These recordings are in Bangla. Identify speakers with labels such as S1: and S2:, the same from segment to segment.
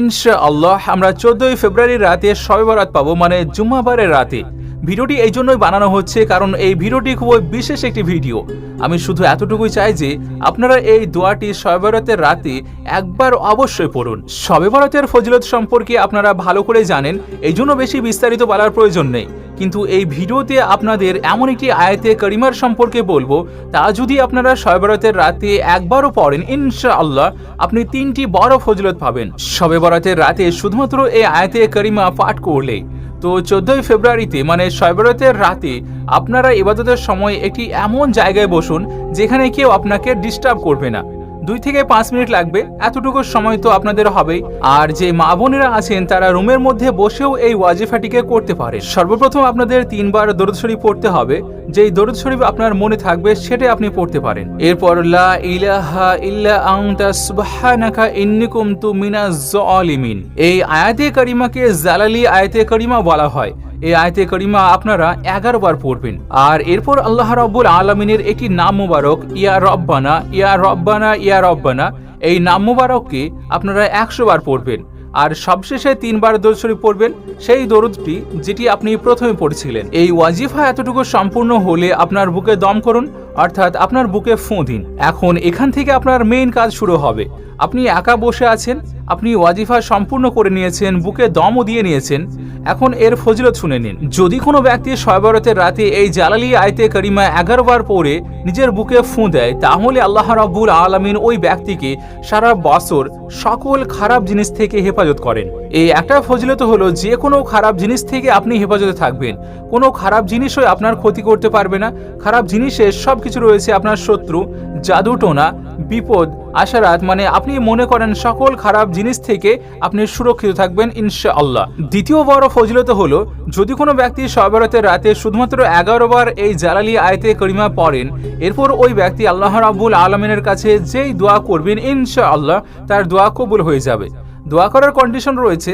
S1: ইনশা আল্লাহ আমরা চোদ্দই ফেব্রুয়ারি রাতে সবে বরাত পাবো মানে জুম্মাবারের রাতে। ভিডিওটি এই জন্যই বানানো হচ্ছে কারণ এই ভিডিওটি খুবই বিশেষ একটি ভিডিও। আমি শুধু এতটুকুই চাই যে আপনারা এই দোয়াটি সবেবরাতের রাতে একবার অবশ্যই পড়ুন। সবেবরাতের ফজিলত সম্পর্কে আপনারা ভালো করে জানেন এই জন্য বেশি বিস্তারিত বলার প্রয়োজন নেই। কিন্তু এই ভিডিওতে আপনাদের এমন একটি আয়াতে করিমার সম্পর্কে বলব, তা যদি আপনারা শবে রাতে একবারও পড়েন, ইনশাআল্লাহ আপনি তিনটি বড় ফজলত পাবেন। শবে বরাতের রাতে শুধুমাত্র এই আয়াতে করিমা পাঠ করলে। তো চোদ্দই ফেব্রুয়ারিতে মানে শবে রাতে, আপনারা ইবাদতের সময় একটি এমন জায়গায় বসুন, যেখানে কেউ আপনাকে ডিস্টার্ব করবে না। দুই থেকে পাঁচ মিনিট লাগবে, এতটুকু সময় তো আপনাদের হবেই। আর যে মা বোনেরা আছেন, তারা রুমের মধ্যে বসেও এই ওয়াজিফাটিকে করতে পারে সর্বপ্রথম আপনাদের তিনবার দরুদ শরীফ পড়তে হবে। যেই দরুদ শরীফ আপনার মনে থাকবে সেটাই আপনি পড়তে পারেন। এরপর, লা ইলাহা ইল্লা আনতা সুবহানাকা ইন্নী কুনতু মিনাজ জালিমিন। এই আয়াতে কারিমাকে জালালি আয়াতে কারিমা বলা হয়। এই আয়তে করিমা আপনারা এগারো বার পড়বেন। আর এরপর আল্লাহ রব্বুল আলমিনের একটি নাম মুবারক, ইয়া রব্বানা ইয়া রব্বানা ইয়া রব্বানা, এই নাম মুবারককে আপনারা একশো বার পড়বেন। আর সবশেষে তিনবার দরুদ শরীফ পড়বেন, সেই দরুদটি যেটি আপনি প্রথমে পড়েছিলেন। এই ওয়াজিফা এতটুকু সম্পূর্ণ হলে আপনার বুকে দম করুন, অর্থাৎ আপনার বুকে ফোঁ দিন। এখন এখান থেকে আপনার মেইন কাজ শুরু হবে। আপনি একা বসে আছেন আপনি ওয়াজিফা সম্পূর্ণ করে নিয়েছেন, বুকে দমও দিয়ে নিয়েছেন। এখন এর ফজিলত শুনে নিন। যদি কোনো ব্যক্তি শয়বরতের রাতে এই জালালি আয়তে করিমা এগারো বার পরে নিজের বুকে ফুঁ দেয়, তাহলে আল্লাহ রাব্বুল আলমিন ওই ব্যক্তিকে সারা বছর সকল খারাপ জিনিস থেকে হেফাজত করেন। এই একটা ফজিলত হলো, যে কোনো খারাপ জিনিস থেকে আপনি হেফাজতে থাকবেন। কোনো খারাপ জিনিসই আপনার ক্ষতি করতে পারবে না। খারাপ জিনিসের সব কিছু রয়েছে আপনার শত্রু, জাদুটোনা বিপদ, আশারাত মানে আপনি মনে করেন সকল খারাপ জিনিস থেকে আপনি সুরক্ষিত থাকবেন ইনশা আল্লাহ দ্বিতীয় বড় ফজিলত হলো, যদি কোনো ব্যক্তি সবরাতের রাতে শুধুমাত্র এগারো বার এই জালালি আয়তে করিমা পড়েন, এরপর ওই ব্যক্তি আল্লাহ রাবুল আলমিনের কাছে যেই দোয়া করবেন ইনশা আল্লাহ তার দোয়া কবুল হয়ে যাবে। দোয়া করার কন্ডিশন রয়েছে,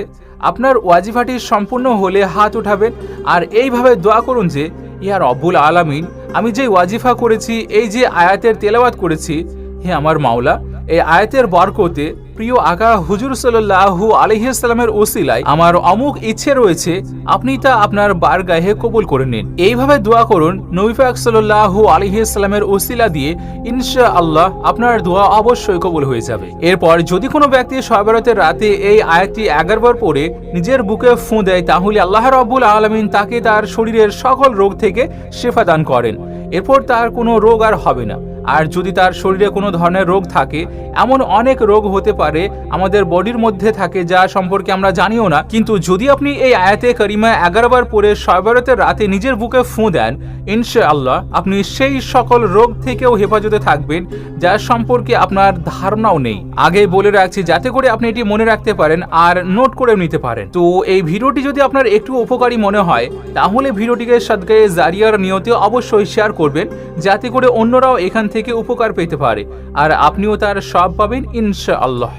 S1: আপনার ওয়াজিফাটি সম্পূর্ণ হলে হাত উঠাবেন, আর এইভাবে দোয়া করুন যে, ইয়া রব্বুল আলামিন, আমি যে ওয়াজিফা করেছি, এই যে আয়াতের তেলাওয়াত করেছি হে আমার মাওলা, এই আয়াতের বরকতে প্রিয় আকা হুজুর সাল্লাহু আলহিসাল্লামের ওসিলায় আমার অমুক ইচ্ছে রয়েছে, আপনি তা আপনার বার গায়ে কবুল করে নিন। এইভাবে দোয়া করুন নবিফাক সাল্লাহু আলহিসাল্লামের ওসিলা দিয়ে ইনশা আল্লাহ আপনার দোয়া অবশ্যই কবুল হয়ে যাবে। এরপর যদি কোনো ব্যক্তি সবেরতের রাতে এই আয়াতটি এগারবার পরে নিজের বুকে ফুঁ দেয়, তাহলে আল্লাহ রব্বুল আলমিন তাকে তার শরীরের সকল রোগ থেকে শেফা দান করেন। এরপর তার কোনো রোগ আর হবে না। আর যদি তার শরীরে কোনো ধরনের রোগ থাকে, এমন অনেক রোগ হতে পারে আমাদের বডির মধ্যে থাকে যা সম্পর্কে আমরা জানিও না। কিন্তু যদি আপনি এই আয়াতে করিমা এগারোবার পরে সয়বরতের রাতে নিজের বুকে ফুঁ দেন ইনশা আল্লাহ আপনি সেই সকল রোগ থেকেও হেফাজতে থাকবেন, যার সম্পর্কে আপনার ধারণাও নেই। আগে বলে রাখছি, যাতে করে আপনি এটি মনে রাখতে পারেন আর নোট করে নিতে পারেন। তো এই ভিডিওটি যদি আপনার একটু উপকারী মনে হয়, তাহলে ভিডিওটিকে সদগায়ে জারিয়ার নিয়তে অবশ্যই শেয়ার করবেন, যাতে করে অন্যরাও এখান থেকে উপকার পেতে পারে আর আপনিও তার সব পাবেন ইনশা আল্লাহ